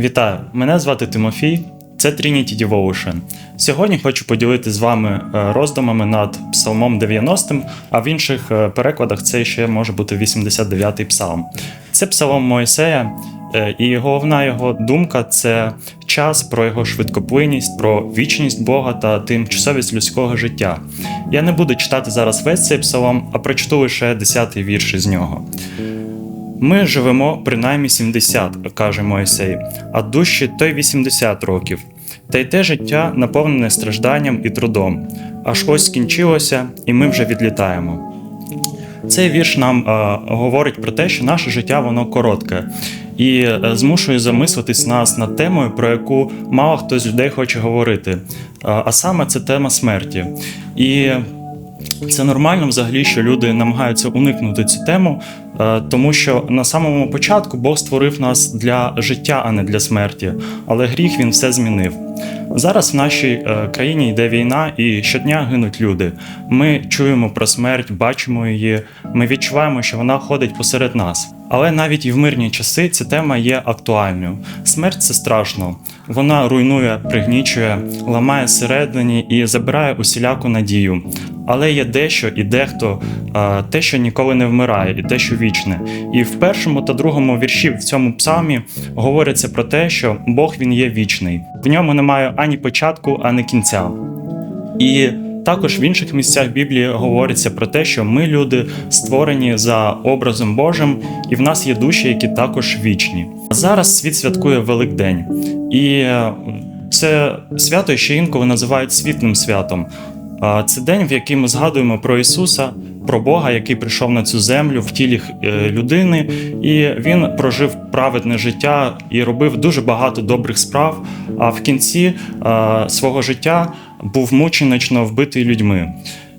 Вітаю! Мене звати Тимофій. Це Trinity Devotion. Сьогодні хочу поділитися з вами е, роздумами над Псалмом 90, а в інших е, перекладах це ще може бути 89-й псалм. Це псалом Моїсея, е, і головна його думка це час про його швидкоплинність, про вічність Бога та тимчасовість людського життя. Я не буду читати зараз весь цей псалом, а прочту лише 10-й вірш із нього. Ми живемо принаймні 70, каже Моїсей, а дужче то й 80 років. Та й те життя наповнене стражданням і трудом. Аж ось скінчилося, і ми вже відлітаємо. Цей вірш нам е, говорить про те, що наше життя воно коротке і е, змушує замислитись нас над темою, про яку мало хто з людей хоче говорити. Е, а саме це тема смерті. І це нормально взагалі, що люди намагаються уникнути цю тему, е, тому що на самому початку Бог створив нас для життя, а не для смерті. Але гріх він все змінив. Зараз в нашій е, країні йде війна, і щодня гинуть люди. Ми чуємо про смерть, бачимо її. Ми відчуваємо, що вона ходить посеред нас. Але навіть і в мирні часи ця тема є актуальною. Смерть це страшно. Вона руйнує, пригнічує, ламає всередині і забирає усіляку надію. Але є дещо і дехто, те, що ніколи не вмирає, і те, що вічне. І в першому та другому вірші в цьому псалмі говориться про те, що Бог він є вічний. В ньому немає ані початку, ані кінця. І також в інших місцях Біблії говориться про те, що ми люди створені за образом Божим, і в нас є душі, які також вічні. Зараз світ святкує Великдень, і е, це свято ще інколи називають світлим святом. Це день, в який ми згадуємо про Ісуса, про Бога, який прийшов на цю землю в тілі е, людини, і він прожив праведне життя і робив дуже багато добрих справ. А в кінці е, свого життя був мученично вбитий людьми.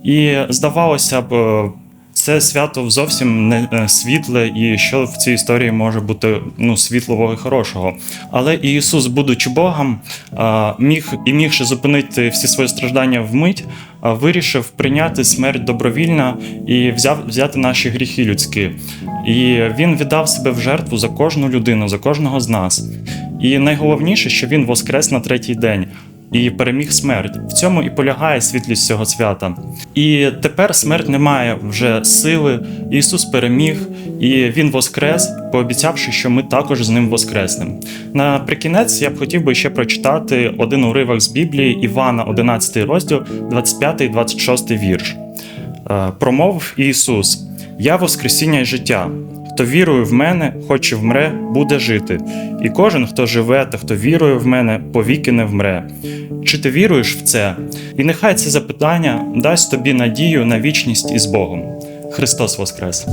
І здавалося б, е, це свято зовсім не е, світле, і що в цій історії може бути ну, світлого і хорошого. Але Ісус, будучи Богом, міг і мігши зупинити всі свої страждання вмить, вирішив прийняти смерть добровільно і взяв взяти наші гріхи людські. І він віддав себе в жертву за кожну людину, за кожного з нас. І найголовніше, що він воскрес на третій день і переміг смерть. В цьому і полягає світлість цього свята. І тепер смерть не має вже сили. Ісус переміг, і Він воскрес, пообіцявши, що ми також з ним воскреснемо. Наприкінець я б хотів би ще прочитати один уривок з Біблії Івана, 11 розділ, 25-26 вірш. Е, Промовив Ісус: Я Воскресіння й життя. Хто вірує в мене, хоч і вмре, буде жити. І кожен, хто живе та хто вірує в мене, повіки не вмре. Чи ти віруєш в це? І нехай це запитання дасть тобі надію на вічність із Богом. Христос Воскрес!